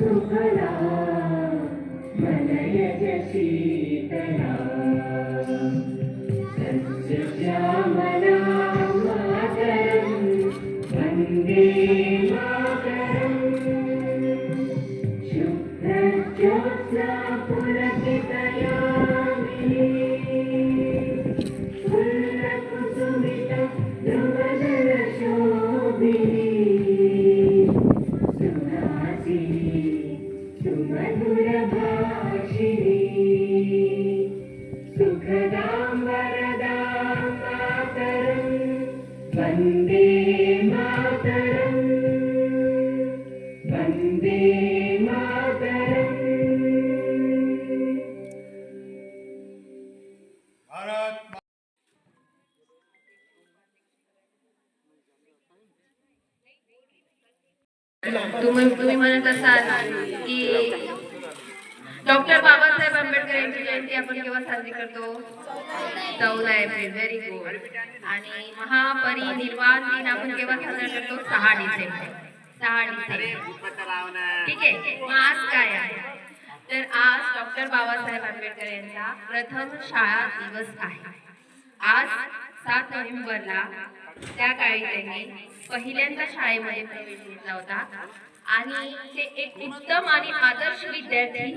सुफला मनयज शीतला सस्यश्यामला मातरम् वन्दे right? तुम्ही तुम्ही म्हणत असाल की डॉक्टर बाबासाहेब आंबेडकर यांची जयंती आपण केव्हा साजरी करतो? चौदा एप्रिल. व्हेरी गुड आणि महापरिनिर्वाण दिन आपण केव्हा साजरा करतो? सहा डिसेंबर. सहा डिसेंबर. ठीक आहे. मग आज काय आहे? तर आज डॉक्टर बाबासाहेब आंबेडकर यांचा प्रथम शाळा दिवस आहे. आज सात नोव्हेंबरला त्या काळी त्यांनी पहिल्यांदा शाळेमध्ये प्रवेश घेतला होता. आणि ते एक उत्तम आणि आदर्श विद्यार्थी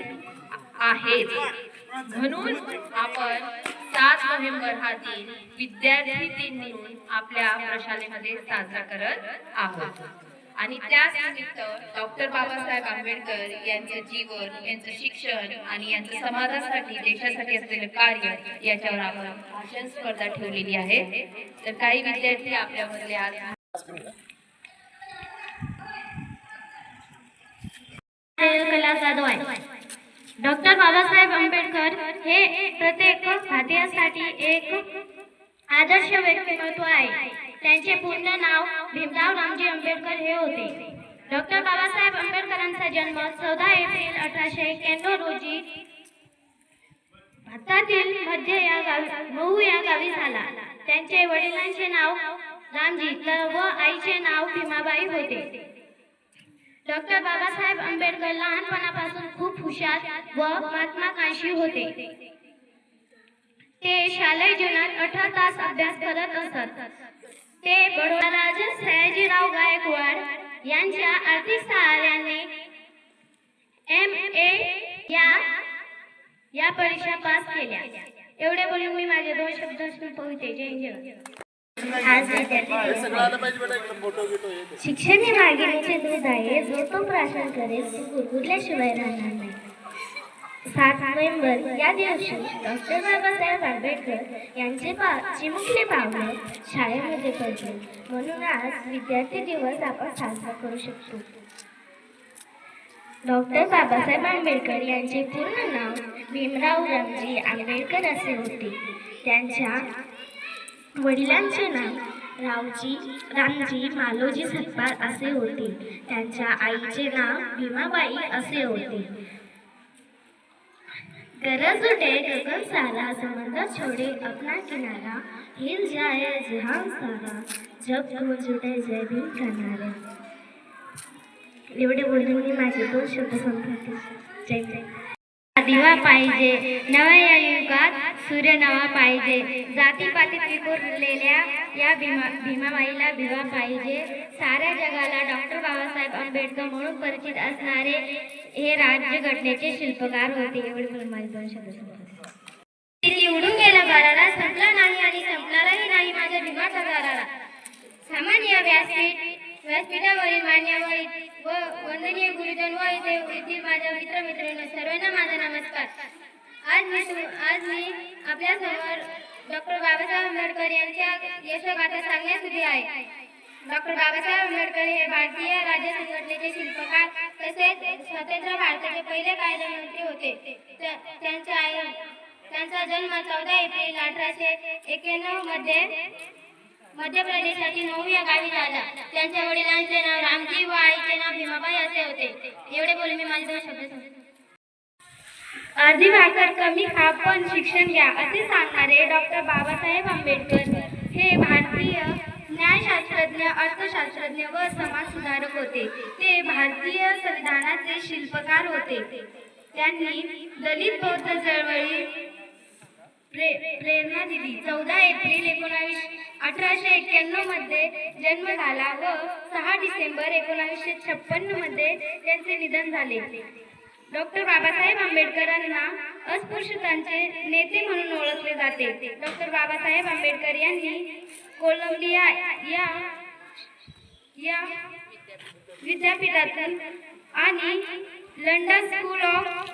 आहेत. म्हणून आपण सात नोव्हेंबर हा दिन विद्यार्थी दिन म्हणून आपल्या प्रशालेमध्ये साजरा करत आहोत. आणि त्याच निमित्त डॉक्टर बाबासाहेब आंबेडकर यांचं जीवन यांचं शिक्षण आणि यांचं समाजासाठी देशासाठी असलेलं कार्य याच्यावर आपण भाषण स्पर्धा ठेवलेली आहे. तर काही विद्यार्थी आपल्यामधले आज कला जाधव आहे डॉक्टर बाबासाहेब आंबेडकर हे प्रत्येक भारतीयासाठी एक आदर्श व्यक्तिमत्व आहे. त्यांचे पूर्ण नाव भीमराव रामजी आंबेडकर हे होते. डॉक्टर बाबासाहेब आंबेडकरांचा जन्म चौदा एप्रिल अठराशे एक्क्याण्णव रोजी भारतातील मध्य या गावी महू या गावी झाला. त्यांचे वडिलांचे नाव रामजी तर व आईचे नाव भीमाबाई होते. डॉक्टर बाबासाहेब आंबेडकर लहानपणापासून खूप हुशार व महात्माकांक्षी होते. ते शालेय जीवनात अठरा तास अभ्यास करत असत. ते बडोदा राजा सयाजीराव गायकवाड यांच्या आर्थिक सहाय्याने एम ए या या परीक्षा पास केल्या. एवढे बोलून मी माझे दोन शब्द संपविते जय जय आज विद्यार्थी. शिक्षण हे वाघिणीचे दूध आहे जो तो प्राशन करेल तो गुरगुरल्याशिवाय राहणार नाही. सात नोव्हेंबर या दिवशी डॉक्टर बाबासाहेब आंबेडकर यांचे पा चिमुकले पावलं शाळेमध्ये पडले. म्हणून आज विद्यार्थी दिवस आपण साजरा करू शकतो. डॉक्टर बाबासाहेब आंबेडकर यांचे पूर्ण नाव भीमराव रामजी आंबेडकर असे होते. त्यांच्या वडिलांचे नाव रावजी रामजी मालोजी सतपाल असे होते. त्यांच्या आईचे नाव भीमाबाई असे होते. गरज उठे गगन सारा समंदर छोड़े अपना किनारा। हिल जाए जहां सारा जब गूंज उठे जय भीम का नारा। एवढे बोलून मी माझे दोन शब्द संपवते. जय जय. दिवा पाहिजे नव्या या युगात सूर्य नवा पाहिजे. जातीपातीत विखुरलेल्या या भीमा भीमाबाईला भिवा पाहिजे. साऱ्या जगाला डॉक्टर बाबासाहेब आंबेडकर म्हणून परिचित असणारे हे राज्य घटनेचे शिल्पकार होते. एवढे माझे दोन शब्द गेला बाराला संपला नाही आणि संपणाराही नाही माझ्या भीमाचा गाराला सामान्य व्यासपीठ व्यासपीठावरील मान्यवर व वंदनीय गुरुजन व इथे येथील माझ्या मित्र मित्रांना सर्वांना माझा नमस्कार. आज मी आज मी आपल्यासमोर डॉक्टर बाबासाहेब आंबेडकर यांच्या यशोगाथा सांगण्यास उभी आहे. डॉक्टर बाबासाहेब आंबेडकर हे भारतीय राज्य संघटनेचे शिल्पकार तसेच स्वतंत्र भारताचे पहिले कायदेमंत्री होते. त्या- त्यांच्या आई त्यांचा जन्म चौदा एप्रिल अठराशे एक्याण्णवमध्ये मध्य प्रदेशातील नऊ या गावी झाला. त्यांच्या वडिलांचे नाव रामजी व आईचे नाव भीमाबाई असे होते. एवढे बोलून मी माझे दोन शब्द अर्धी भाकर कमी खा पण शिक्षण घ्या असे सांगणारे डॉक्टर बाबासाहेब आंबेडकर हे भारतीय न्यायशास्त्रज्ञ अर्थशास्त्रज्ञ व समाजसुधारक होते. ते भारतीय संविधानाचे शिल्पकार होते. त्यांनी दलित बौद्ध चळवळी प्रे प्रेरणा दिली. चौदा एप्रिल एकोणावीस अठराशे एक्क्याण्णवमध्ये जन्म झाला व सहा डिसेंबर एकोणावीसशे छप्पन्नमध्ये त्यांचे निधन झाले. डॉक्टर बाबासाहेब आंबेडकरांना अस्पृश्यतांचे नेते म्हणून ओळखले जाते. डॉक्टर बाबासाहेब आंबेडकर यांनी कोलंबिया या या विद्यापीठातून आणि लंडन स्कूल ऑफ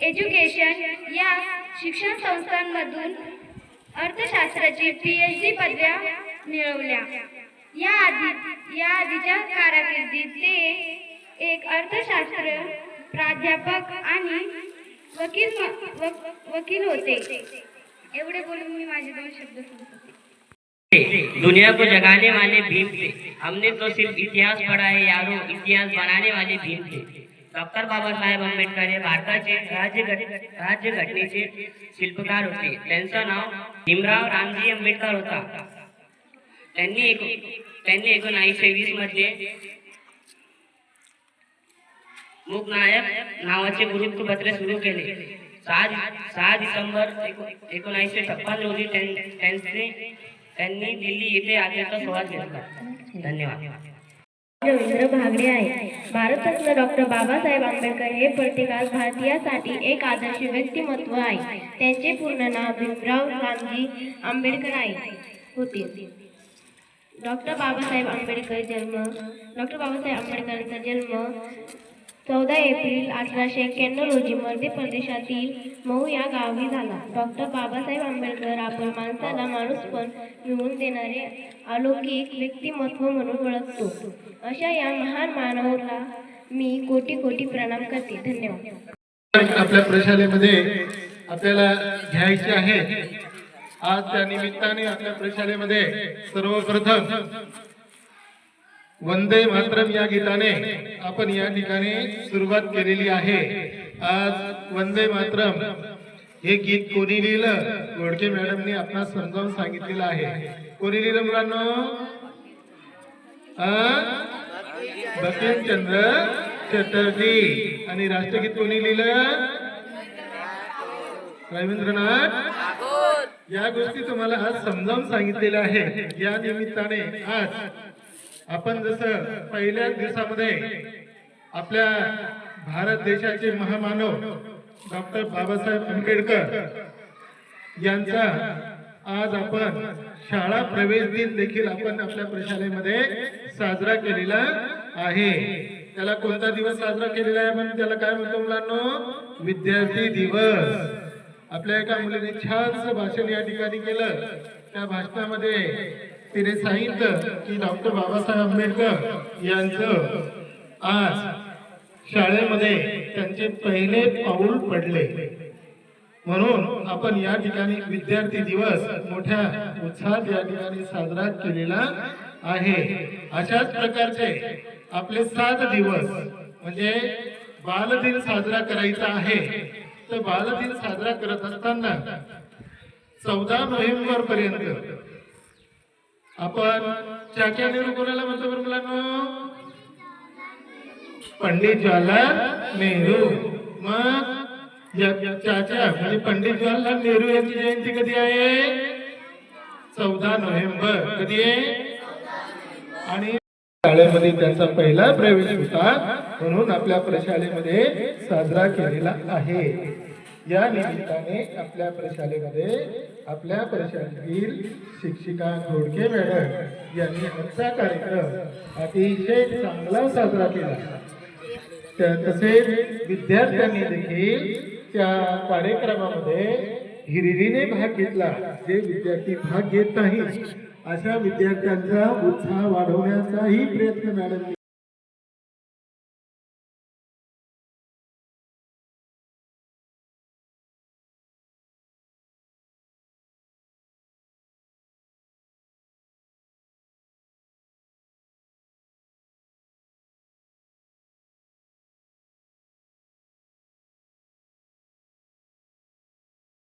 एज्युकेशन या शिक्षण संस्थांमधून अर्थशास्त्राची पी एच डी पदव्या मिळवल्या. या आधी या आधीच्या कारकिर्दीत ते एक अर्थशास्त्र प्राध्यापक आणि वकील वक- वकील होते. एवढे बोलून मी माझे दोन शब्द संपवते. दुनिया को जगाने वाले भीम थे। हमने तो सिर्फ़ इतिहास पढ़ा है, यारो। इतिहास बनाने वाले भीम थे। डॉक्टर बाबासाहेब आंबेडकर हे भारताचे राज्य घट- राज्य घटनेचे शिल्पकार होते। नाव भीमराव रामजी आंबेडकर होता। त्यांनी एक, त्यांनी एकोणीसशे वीस मध्ये मूकनायक नावाचे सुरू केले. सहा सहा डिसेंबर एकोणीसशे छप्पन रोजी त्यांनी त्यांनी दिल्ली येथे आल्याचा सोहळा घेतला. धन्यवाद. रवींद्र भागडे आहे. भारतरत्न डॉक्टर बाबासाहेब आंबेडकर हे प्रत्येकास भारतीयासाठी एक आदर्श व्यक्तिमत्व आहे. त्यांचे पूर्ण नाव भीमराव रामजी आंबेडकर आहे. होते. डॉक्टर बाबासाहेब आंबेडकर जन्म डॉक्टर बाबासाहेब आंबेडकरांचा जन्म चौदा एप्रिल अठराशे एक्क्याण्णव रोजी मध्य प्रदेशातील मऊ या गावी झाला. डॉक्टर बाबासाहेब आंबेडकर आपण माणसाला माणूसपण मिळवून देणारे अलौकिक व्यक्तिमत्व म्हणून ओळखतो. अशा या महान मानवाला मी कोटी कोटी प्रणाम करते. धन्यवाद. आपल्या प्रशालेमध्ये आपल्याला घ्यायचे आहे. आज त्या निमित्ताने आपल्या प्रशालेमध्ये सर्वप्रथम वंदे मातरम या गीताने आपण या ठिकाणी सुरुवात केलेली आहे. आज वंदे मातरम हे गीत कोणी लिहिलं? गोडके मॅडमनी आपणास समजावून सांगितलेलं आहे. कोणी लिहिलं मुलांना? बंकिमचंद्र चटर्जी. आणि राष्ट्रगीत कोणी लिहिलं? रवींद्रनाथ? या गोष्टी तुम्हाला आज समजावून सांगितलेल्या आहे या निमित्ताने आज आपण जसं पहिल्याच दिवसामध्ये आपल्या भारत देशाचे महामानव डॉक्टर बाबासाहेब आंबेडकर यांचा आज आपण शाळा प्रवेश दिन देखील आपण आपल्या प्रशालेमध्ये साजरा केलेला आहे. त्याला कोणता दिवस साजरा केलेला आहे म्हणून त्याला काय म्हणतो मुलांना? विद्यार्थी दिवस. आपल्या एका मुलीने छानसं भाषण या ठिकाणी केलं. त्या भाषणामध्ये तिने सांगितलं की डॉक्टर बाबासाहेब आंबेडकर यांचं आज शाळेमध्ये त्यांचे पहिले पाऊल पडले. म्हणून आपण या ठिकाणी विद्यार्थी दिवस मोठ्या उत्साहात या ठिकाणी साजरा केलेला आहे. अशाच प्रकारचे आपले सात दिवस म्हणजे बालदिन साजरा करायचा आहे. तर बालदिन साजरा करत असताना चौदा नोव्हेंबर पर्यंत आपण चाक्या नेहरू कोणाला म्हणतो बरं मुलांना? पंडित जवाहरलाल नेहरू. मग चाचा म्हणजे पंडित जवाहरलाल नेहरू यांची जयंती कधी आहे? चौदा नोव्हेंबर. कधी आहे? आणि शाळेमध्ये त्यांचा पहिला प्रवेश होता म्हणून आपल्या प्रशालेमध्ये साजरा केलेला आहे. या निमित्ताने आपल्या प्रशालेमध्ये आपल्या परिषदेतील शिक्षिका घोडके मॅडम यांनी आमचा कार्यक्रम अतिशय चांगला साजरा केला. त्या- तसेच विद्यार्थ्यांनी देखील त्या कार्यक्रमामध्ये हिरिरीने भाग घेतला जे विद्यार्थी भाग घेत नाही अशा विद्यार्थ्यांचा उत्साह वाढवण्याचाही प्रयत्न मॅडमनी